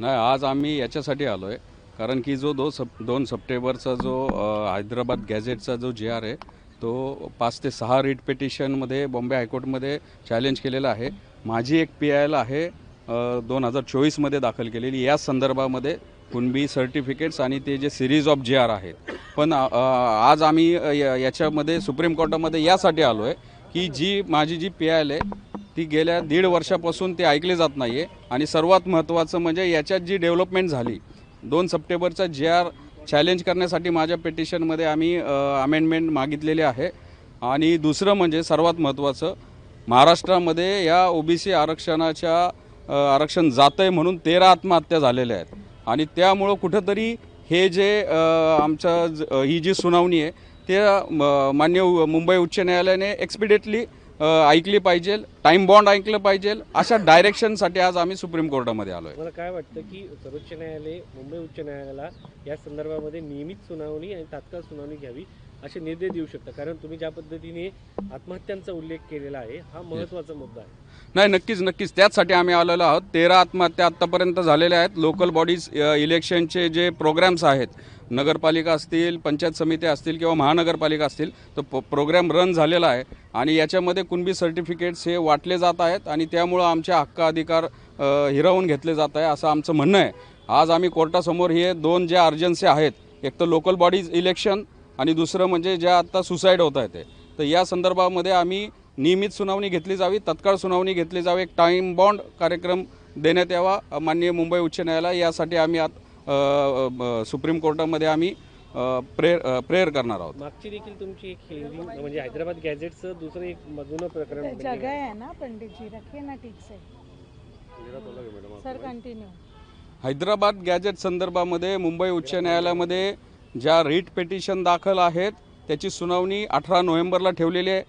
नाही आज आम्ही याच्यासाठी आलो आहे कारण की जो दो सप दोन सप्टेंबरचा जो हैदराबाद गॅझेटचा जो जी आर आहे तो पाच ते सहा रिट पिटिशनमध्ये बॉम्बे हायकोर्टमध्ये चॅलेंज केलेला आहे. माझी एक पी आय एल आहे दोन हजार चोवीसमध्ये दाखल केलेली. या संदर्भामध्ये कुणबी सर्टिफिकेट्स आणि ते जे सिरीज ऑफ जी आर आहेत. पण आज आम्ही याच्यामध्ये सुप्रीम कोर्टामध्ये यासाठी आलो आहे की जी माझी जी पी आय एल आहे ती गेल्या दीड वर्षापासून ते ऐकले जात नाही आहे आणि सर्वात महत्त्वाचं म्हणजे याच्यात जी डेव्हलपमेंट झाली दोन सप्टेंबरचा जे आर चॅलेंज करण्यासाठी माझ्या पिटिशनमध्ये आम्ही अमेंडमेंट मागितलेली आहे. आणि दुसरं म्हणजे सर्वात महत्त्वाचं महाराष्ट्रामध्ये या ओबीसी आरक्षणाच्या आरक्षण जातं आहे म्हणून तेरा आत्महत्या झालेल्या आहेत. आणि त्यामुळं कुठंतरी हे जे आमचं ज- ही जी सुनावणी आहे ते मान्य मुंबई उच्च न्यायालयाने एक्सपिडेटली ऐकली पाहिजे टाईम बॉन्ड ऐकलं पाहिजे अशा डायरेक्शनसाठी आज आम्ही सुप्रीम कोर्टामध्ये आलो आहे मला काय वाटतं की सर्वोच्च न्यायालय मुंबई उच्च न्यायालयाला या संदर्भामध्ये नियमित सुनावणी आणि तात्काळ सुनावणी घ्यावी? असे निर्देश देऊ शकता. कारण तुम्ही ज्या पद्धतीने आत्महत्यांचा उल्लेख केलेला आहे हा महत्त्वाचा मुद्दा आहे. नाही नक्कीच नक्कीच. त्याचसाठी आम्ही आलेलो आहोत. तेरा आत्महत्या आत्तापर्यंत झालेल्या आहेत. लोकल बॉडीज इलेक्शनचे जे प्रोग्राम्स आहेत नगरपालिका असतील पंचायत समिती असतील किंवा महानगरपालिका असतील तर प प्रोग्राम रन झालेला आहे. आणि याच्यामध्ये कुणबी सर्टिफिकेट्स हे वाटले जात आहेत आणि त्यामुळं आमचे हक्क अधिकार हिरावून घेतले जात आहे असं आमचं म्हणणं आहे. आज आम्ही कोर्टासमोर हे दोन ज्या अर्जन्सी आहेत एक तर लोकल बॉडीज इलेक्शन आणि दुसरं म्हणजे ज्या आत्ता सुसाईड होत आहे ते. तर या संदर्भामध्ये आम्ही नियमित सुनावणी घेतली जावी तत्काळ सुनावणी घेतली जावी. एक टाईम बॉन्ड कार्यक्रम देण्यात यावा माननीय मुंबई उच्च न्यायालय यासाठी आम्ही आत सुप्रीम कोर्टामध्ये आम्ही प्रेयर प्रेयर करणार आहोत. मागची देखील तुमची एक हिअरिंग म्हणजे हैदराबाद गॅझेटचं दुसरं एक जुनं प्रकरण जगह आहे. ना पंडित जी रखिए ना ठीक से. सर कंटिन्यू हैदराबाद गॅजेट संदर्भामध्ये मुंबई उच्च न्यायालयामध्ये ज्या रिट पेटिशन दाखल आहेत त्याची सुनावणी अठरा नोव्हेंबरला ठेवलेली आहे.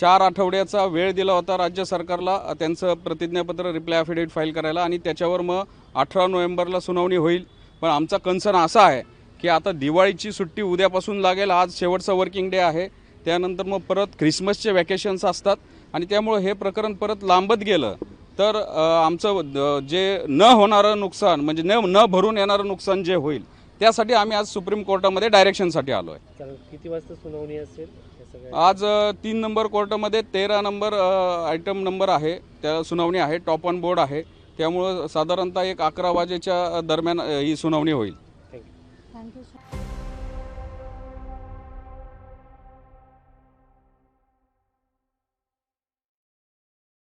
चार आठवड्याचा वेळ दिला होता राज्य सरकारला त्यांचं प्रतिज्ञापत्र रिप्लाय अफिडेविट फाईल करायला आणि त्याच्यावर मग अठरा नोव्हेंबरला सुनावणी होईल. पण आमचा कन्सर्न असा आहे की आता दिवाळीची सुट्टी उद्यापासून लागेल आज शेवटचा वर्किंग डे आहे. त्यानंतर मग परत ख्रिसमसचे वॅकेशन्स असतात आणि त्यामुळं हे प्रकरण परत लांबत गेलं. तर आमचं द- जे न होणारं नुकसान म्हणजे न न भरून येणारं नुकसान जे होईल त्यासाठी आम्ही आज सुप्रीम कोर्टामध्ये डायरेक्शनसाठी आलो आहे. किती वाजता सुनावणी असेल आज तीन नंबर कोर्टामध्ये तेरा नंबर आयटम नंबर आहे. त्या सुनावणी आहे टॉप ऑन बोर्ड आहे. त्यामुळं साधारणतः एक अकरा वाजेच्या दरम्यान ही सुनावणी होईल. थँक्यू